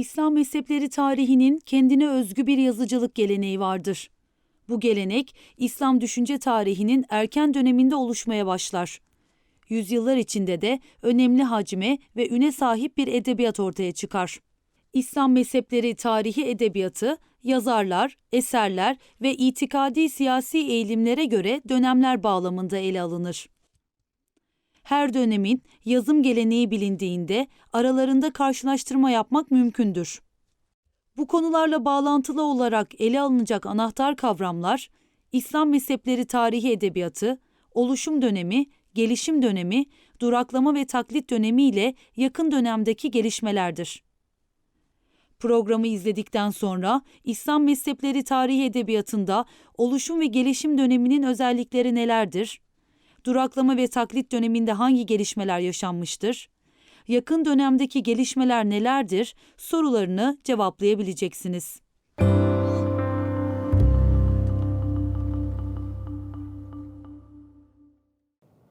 İslam mezhepleri tarihinin kendine özgü bir yazıcılık geleneği vardır. Bu gelenek İslam düşünce tarihinin erken döneminde oluşmaya başlar. Yüzyıllar içinde de önemli hacme ve üne sahip bir edebiyat ortaya çıkar. İslam mezhepleri tarihi edebiyatı yazarlar, eserler ve itikadi siyasi eğilimlere göre dönemler bağlamında ele alınır. Her dönemin yazım geleneği bilindiğinde aralarında karşılaştırma yapmak mümkündür. Bu konularla bağlantılı olarak ele alınacak anahtar kavramlar İslam mezhepleri tarihi edebiyatı, oluşum dönemi, gelişim dönemi, duraklama ve taklit dönemi ile yakın dönemdeki gelişmelerdir. Programı izledikten sonra İslam mezhepleri tarihi edebiyatında oluşum ve gelişim döneminin özellikleri nelerdir? Duraklama ve taklit döneminde hangi gelişmeler yaşanmıştır? Yakın dönemdeki gelişmeler nelerdir? Sorularını cevaplayabileceksiniz.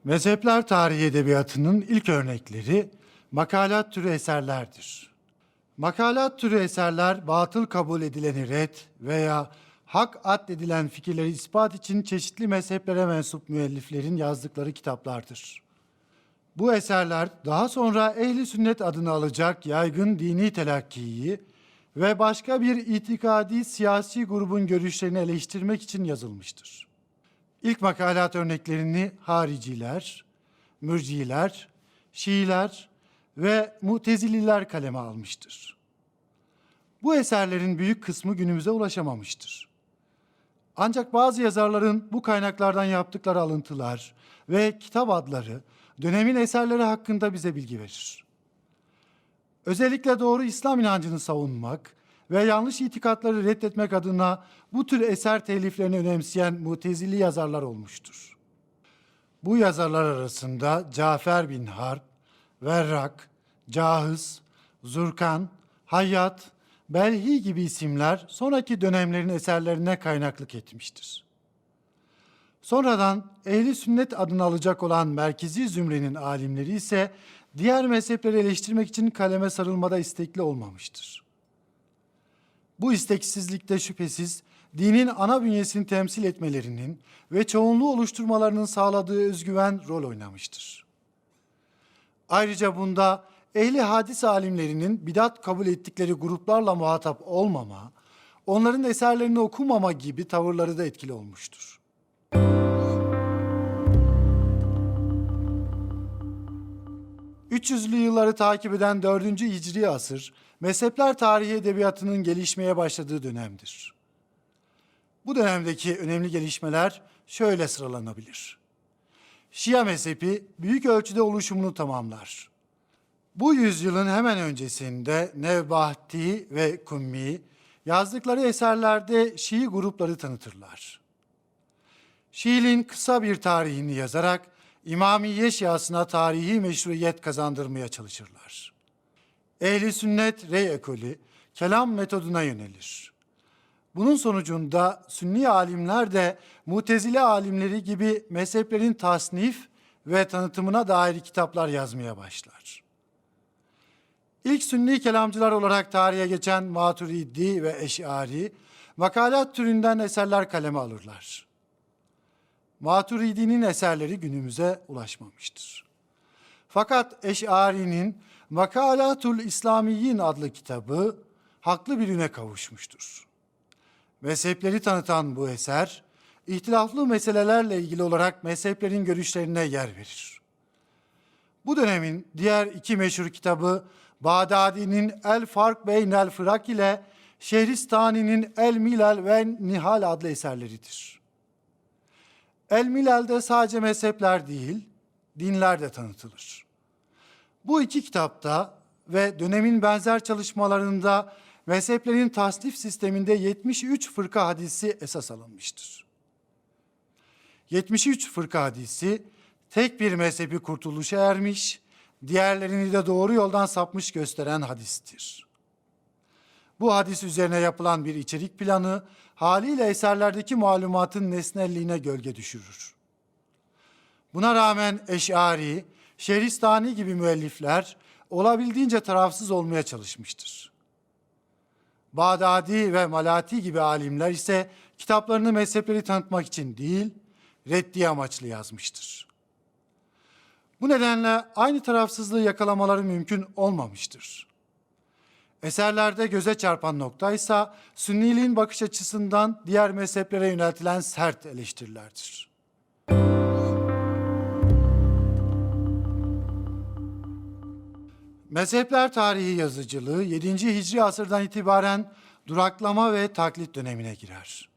Mezhepler tarihi edebiyatının ilk örnekleri makalat türü eserlerdir. Makalat türü eserler batıl kabul edileni red veya hak addedilen fikirleri ispat için çeşitli mezheplere mensup müelliflerin yazdıkları kitaplardır. Bu eserler daha sonra ehli sünnet adını alacak yaygın dini telakkiyi ve başka bir itikadi siyasi grubun görüşlerini eleştirmek için yazılmıştır. İlk makalat örneklerini hariciler, mürciler, Şiiler ve mutezililer kaleme almıştır. Bu eserlerin büyük kısmı günümüze ulaşamamıştır. Ancak bazı yazarların bu kaynaklardan yaptıkları alıntılar ve kitap adları dönemin eserleri hakkında bize bilgi verir. Özellikle doğru İslam inancını savunmak ve yanlış itikatları reddetmek adına bu tür eser teliflerini önemseyen mutezili yazarlar olmuştur. Bu yazarlar arasında Cafer bin Harp, Verrak, Cahız, Zurkan, Hayyat, Belhi gibi isimler sonraki dönemlerin eserlerine kaynaklık etmiştir. Sonradan ehli sünnet adını alacak olan merkezi zümrenin alimleri ise diğer mezhepleri eleştirmek için kaleme sarılmada istekli olmamıştır. Bu isteksizlikte şüphesiz dinin ana bünyesini temsil etmelerinin ve çoğunluğu oluşturmalarının sağladığı özgüven rol oynamıştır. Ayrıca bunda ehli hadis alimlerinin bidat kabul ettikleri gruplarla muhatap olmama, onların eserlerini okumama gibi tavırları da etkili olmuştur. ...300'lü yılları takip eden 4. Hicri asır... ...mezhepler tarihi edebiyatının gelişmeye başladığı dönemdir. Bu dönemdeki önemli gelişmeler şöyle sıralanabilir. Şia mezhebi büyük ölçüde oluşumunu tamamlar. Bu yüzyılın hemen öncesinde Nevbahti ve Kummi yazdıkları eserlerde Şii grupları tanıtırlar. Şiiliğin kısa bir tarihini yazarak İmamiye Şiasına tarihi meşruiyet kazandırmaya çalışırlar. Ehli sünnet rey ekolü kelam metoduna yönelir. Bunun sonucunda Sünni alimler de Mutezile alimleri gibi mezheplerin tasnif ve tanıtımına dair kitaplar yazmaya başlar. İlk Sünni kelamcılar olarak tarihe geçen Maturidi ve Eş'ari, makalat türünden eserler kaleme alırlar. Maturidi'nin eserleri günümüze ulaşmamıştır. Fakat Eş'ari'nin Makalatul İslamiyin adlı kitabı haklı bir üne kavuşmuştur. Mezhepleri tanıtan bu eser, ihtilaflı meselelerle ilgili olarak mezheplerin görüşlerine yer verir. Bu dönemin diğer iki meşhur kitabı Bağdadi'nin El Fark Beynel Fırak ile Şehristani'nin El Milal ve Nihal adlı eserleridir. El Milal'de sadece mezhepler değil, dinler de tanıtılır. Bu iki kitapta ve dönemin benzer çalışmalarında mezheplerin tasnif sisteminde 73 fırka hadisi esas alınmıştır. 73 fırka hadisi tek bir mezhebi kurtuluşa ermiş, diğerlerini de doğru yoldan sapmış gösteren hadistir. Bu hadis üzerine yapılan bir içerik planı haliyle eserlerdeki malumatın nesnelliğine gölge düşürür. Buna rağmen Eş'ari, Şehristani gibi müellifler olabildiğince tarafsız olmaya çalışmıştır. Bağdadi ve Malati gibi alimler ise kitaplarını mezhepleri tanıtmak için değil, reddiye amaçlı yazmıştır. Bu nedenle aynı tarafsızlığı yakalamaları mümkün olmamıştır. Eserlerde göze çarpan nokta ise Sünniliğin bakış açısından diğer mezheplere yöneltilen sert eleştirilerdir. Mezhepler tarihi yazıcılığı 7. Hicri asırdan itibaren duraklama ve taklit dönemine girer.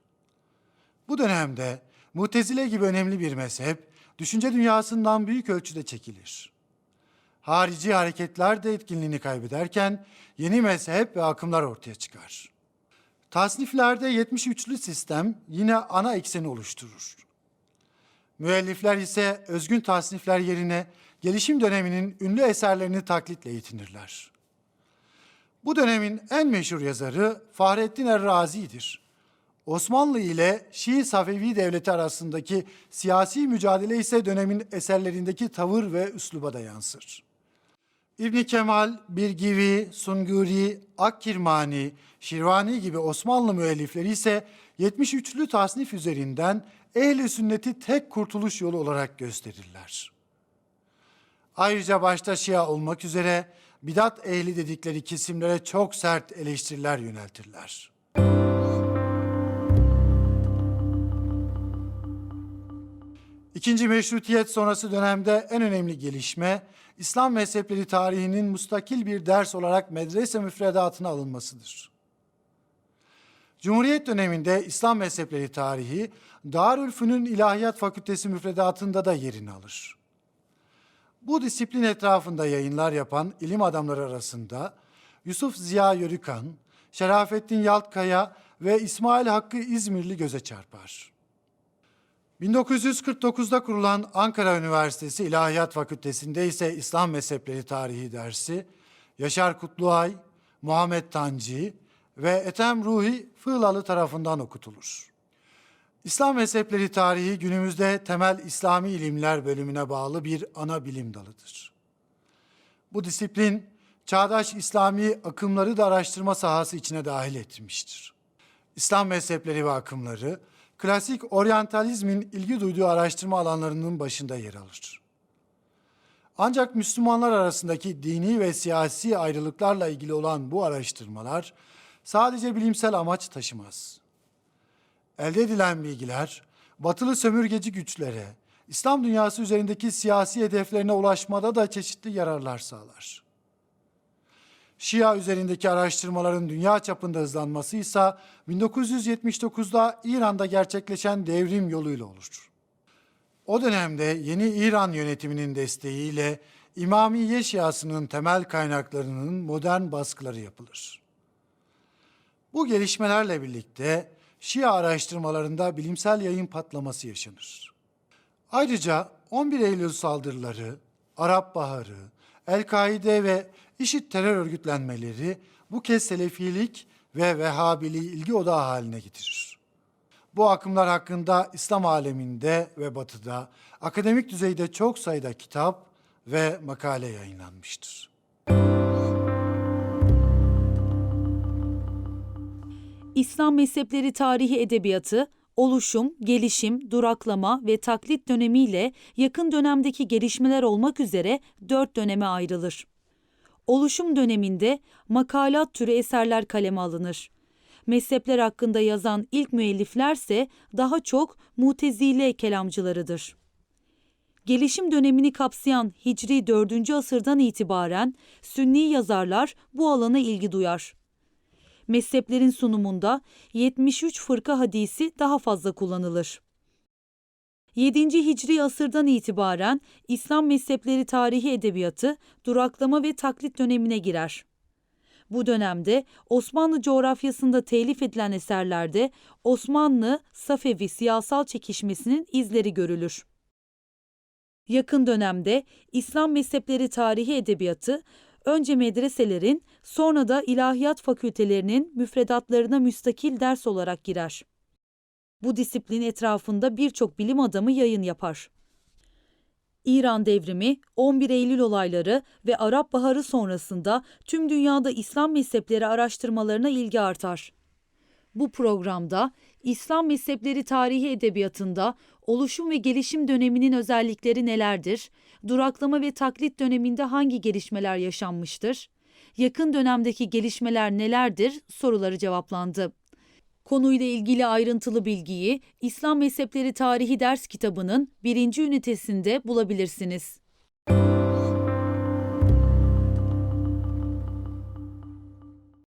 Bu dönemde Mutezile gibi önemli bir mezhep düşünce dünyasından büyük ölçüde çekilir. Harici hareketler de etkinliğini kaybederken yeni mezhep ve akımlar ortaya çıkar. Tasniflerde 73'lü sistem yine ana ekseni oluşturur. Müellifler ise özgün tasnifler yerine gelişim döneminin ünlü eserlerini taklitle yetinirler. Bu dönemin en meşhur yazarı Fahrettin Er-Razi'dir. Osmanlı ile Şii Safevi Devleti arasındaki siyasi mücadele ise dönemin eserlerindeki tavır ve üsluba da yansır. İbn Kemal, Birgivi, Sunguri, Akkirmani, Şirvani gibi Osmanlı müellifleri ise 73'lü tasnif üzerinden ehl-i sünneti tek kurtuluş yolu olarak gösterirler. Ayrıca başta Şia olmak üzere bidat ehli dedikleri kesimlere çok sert eleştiriler yöneltirler. İkinci meşrutiyet sonrası dönemde en önemli gelişme İslam mezhepleri tarihinin mustakil bir ders olarak medrese müfredatına alınmasıdır. Cumhuriyet döneminde İslam mezhepleri tarihi Darülfünun İlahiyat Fakültesi müfredatında da yerini alır. Bu disiplin etrafında yayınlar yapan ilim adamları arasında Yusuf Ziya Yörükan, Şerafettin Yaltkaya ve İsmail Hakkı İzmirli göze çarpar. 1949'da kurulan Ankara Üniversitesi İlahiyat Fakültesi'nde ise İslam mezhepleri tarihi dersi Yaşar Kutluay, Muhammed Tanci ve Ethem Ruhi Fığlalı tarafından okutulur. İslam mezhepleri tarihi günümüzde temel İslami ilimler bölümüne bağlı bir ana bilim dalıdır. Bu disiplin çağdaş İslami akımları da araştırma sahası içine dahil etmiştir. İslam mezhepleri ve akımları klasik oryantalizmin ilgi duyduğu araştırma alanlarının başında yer alır. Ancak Müslümanlar arasındaki dini ve siyasi ayrılıklarla ilgili olan bu araştırmalar sadece bilimsel amaç taşımaz. Elde edilen bilgiler batılı sömürgeci güçlere, İslam dünyası üzerindeki siyasi hedeflerine ulaşmada da çeşitli yararlar sağlar. Şia üzerindeki araştırmaların dünya çapında hızlanması ise 1979'da İran'da gerçekleşen devrim yoluyla olur. O dönemde yeni İran yönetiminin desteğiyle İmamiye Şiasının temel kaynaklarının modern baskıları yapılır. Bu gelişmelerle birlikte Şia araştırmalarında bilimsel yayın patlaması yaşanır. Ayrıca 11 Eylül saldırıları, Arap Baharı, El-Kaide ve IŞİD terör örgütlenmeleri bu kez Selefilik ve Vehhabiliği ilgi odağı haline getirir. Bu akımlar hakkında İslam aleminde ve batıda akademik düzeyde çok sayıda kitap ve makale yayınlanmıştır. İslam mezhepleri tarihi edebiyatı, oluşum, gelişim, duraklama ve taklit dönemiyle yakın dönemdeki gelişmeler olmak üzere dört döneme ayrılır. Oluşum döneminde makalat türü eserler kaleme alınır. Mezhepler hakkında yazan ilk müelliflerse daha çok mutezile kelamcılarıdır. Gelişim dönemini kapsayan Hicri 4. asırdan itibaren Sünni yazarlar bu alana ilgi duyar. Mezheplerin sunumunda 73 fırka hadisi daha fazla kullanılır. 7. Hicri asırdan itibaren İslam mezhepleri tarihi edebiyatı duraklama ve taklit dönemine girer. Bu dönemde Osmanlı coğrafyasında telif edilen eserlerde Osmanlı Safevi siyasal çekişmesinin izleri görülür. Yakın dönemde İslam mezhepleri tarihi edebiyatı önce medreselerin sonra da ilahiyat fakültelerinin müfredatlarına müstakil ders olarak girer. Bu disiplin etrafında birçok bilim adamı yayın yapar. İran devrimi, 11 Eylül olayları ve Arap Baharı sonrasında tüm dünyada İslam mezhepleri araştırmalarına ilgi artar. Bu programda İslam mezhepleri tarihi edebiyatında oluşum ve gelişim döneminin özellikleri nelerdir? Duraklama ve taklit döneminde hangi gelişmeler yaşanmıştır? Yakın dönemdeki gelişmeler nelerdir? soruları cevaplandı. Konuyla ilgili ayrıntılı bilgiyi İslam Mezhepleri Tarihi ders kitabının birinci ünitesinde bulabilirsiniz.